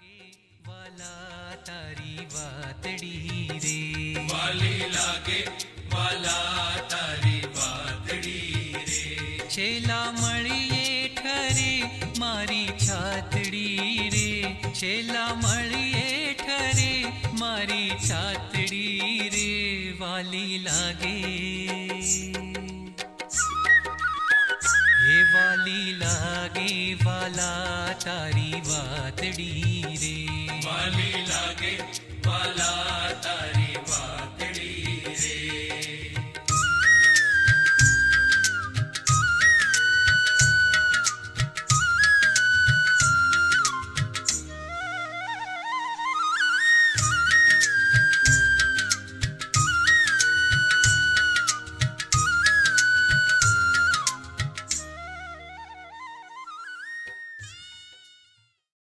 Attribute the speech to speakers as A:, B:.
A: વાલા તારી વાતડી રે
B: વાલી લાગે વાલા તારી વાતડી રે
A: છેલા મળીએ ઠરે મારી છાતડી રે છેલા મળીએ ઠરે મારી છાતડી રે વાલી લાગે હે વાલી લાગે વાલા તારી વાતડી રે
B: વાલી લાગે વાલા તારી